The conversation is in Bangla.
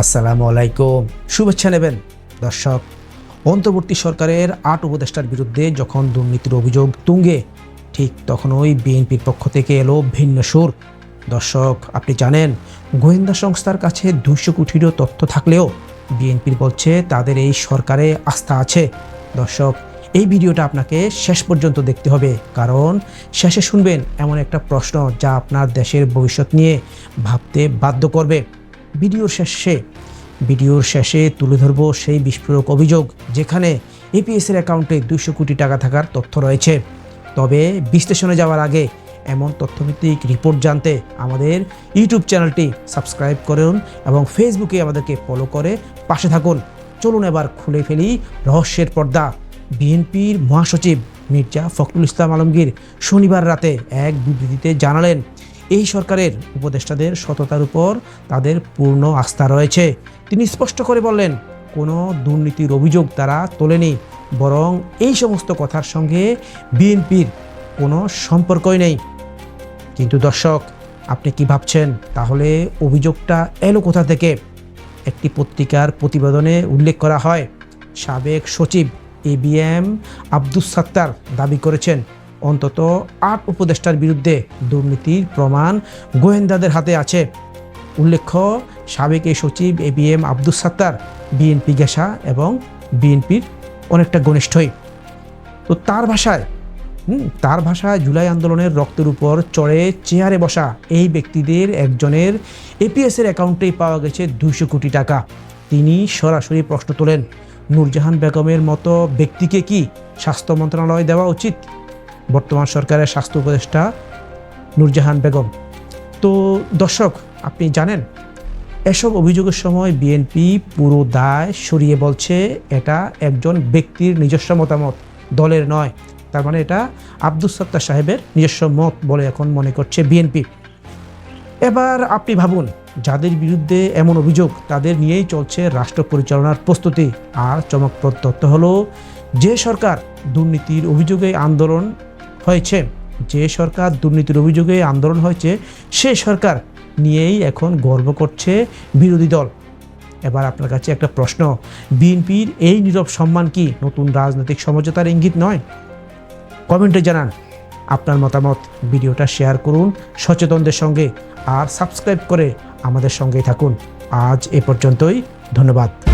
আসসালামু আলাইকুম। শুভেচ্ছা নেবেন। দর্শক, অন্তর্বর্তী সরকারের আট উপদেষ্টার বিরুদ্ধে যখন দুর্নীতির অভিযোগ তুঙ্গে, ঠিক তখনই বিএনপির পক্ষ থেকে এলো ভিন্ন সুর। দর্শক, আপনি জানেন, গোয়েন্দা সংস্থার কাছে দুইশো কোটিরও তথ্য থাকলেও বিএনপির বলছে তাদের এই সরকারে আস্থা আছে। দর্শক, এই ভিডিওটা আপনাকে শেষ পর্যন্ত দেখতে হবে, কারণ শেষে শুনবেন এমন একটা প্রশ্ন যা আপনার দেশের ভবিষ্যৎ নিয়ে ভাবতে বাধ্য করবে। ভিডিওর শেষে ভিডিওর শেষে তুলে ধরবো সেই বিস্ফোরক অভিযোগ, যেখানে এপিএসের অ্যাকাউন্টে দুশো কোটি টাকা থাকার তথ্য রয়েছে। তবে বিশ্লেষণে যাওয়ার আগে এমন তথ্যভিত্তিক রিপোর্ট জানতে আমাদের ইউটিউব চ্যানেলটি সাবস্ক্রাইব করুন এবং ফেসবুকে আমাদেরকে ফলো করে পাশে থাকুন। চলুন এবার খুলে ফেলি রহস্যের পর্দা। বিএনপির মহাসচিব মির্জা ফখরুল ইসলাম আলমগীর শনিবার রাতে এক বিবৃতিতে জানালেন এই সরকারের উপদেষ্টাদের সততার উপর তাদের পূর্ণ আস্থা রয়েছে। তিনি স্পষ্ট করে বললেন, কোনো দুর্নীতির অভিযোগ তারা তোলেনি, বরং এই সমস্ত কথার সঙ্গে বিএনপির কোনো সম্পর্কই নেই। কিন্তু দর্শক, আপনি কি ভাবছেন? তাহলে অভিযোগটা এলো কোথা থেকে? একটি পত্রিকার প্রতিবেদনে উল্লেখ করা হয়, সাবেক সচিব A B M Abdus Sattar দাবি করেছেন অন্তত আট উপদেষ্টার বিরুদ্ধে দুর্নীতির প্রমাণ গোয়েন্দাদের হাতে আছে। উল্লেখ্য, সাবেক এই সচিব A B M Abdus Sattar BNP গেসা এবং বিএনপির অনেকটা ঘনিষ্ঠই। তো তার ভাষায় তার ভাষায় জুলাই আন্দোলনের রক্তের উপর চড়ে চেয়ারে বসা এই ব্যক্তিদের একজনের এপিএসের অ্যাকাউন্টেই পাওয়া গেছে দুইশো কোটি টাকা। তিনি সরাসরি প্রশ্ন তোলেন, নূরজাহান বেগমের মতো ব্যক্তিকে কি স্বাস্থ্য মন্ত্রণালয় দেওয়া উচিত? বর্তমান সরকারের স্বাস্থ্য উপদেষ্টা নূরজাহান বেগম। তো দর্শক, আপনি জানেন, এসব অভিযোগের সময় বিএনপি পুরো দায় সরিয়ে বলছে, এটা একজন ব্যক্তির নিজস্ব মতামত, দলের নয়। তার মানে এটা আব্দুস সত্তার সাহেবের নিজস্ব মত বলে এখন মনে করছে বিএনপি। এবার আপনি ভাবুন, যাদের বিরুদ্ধে এমন অভিযোগ, তাদের নিয়েই চলছে রাষ্ট্র পরিচালনার প্রস্তুতি। আর চমকপ্রদ তথ্য হলো, যে সরকার দুর্নীতির অভিযোগে আন্দোলন হয়েছে। যে সরকার দুর্নীতির অভিযোগে আন্দোলন হয়েছে, সে সরকার নিয়েই এখন গর্ব করছে বিরোধী দল। এবার আপনার কাছে একটা প্রশ্ন, বিএনপির এই নীরব সম্মান কি নতুন রাজনৈতিক সমঝোতার ইঙ্গিত নয়? কমেন্টে জানান। আপনার মতামত, ভিডিওটা শেয়ার করুন, সচেতনদের সঙ্গে, আর সাবস্ক্রাইব করে আমাদের সঙ্গেই থাকুন। আজ এ পর্যন্তই, ধন্যবাদ।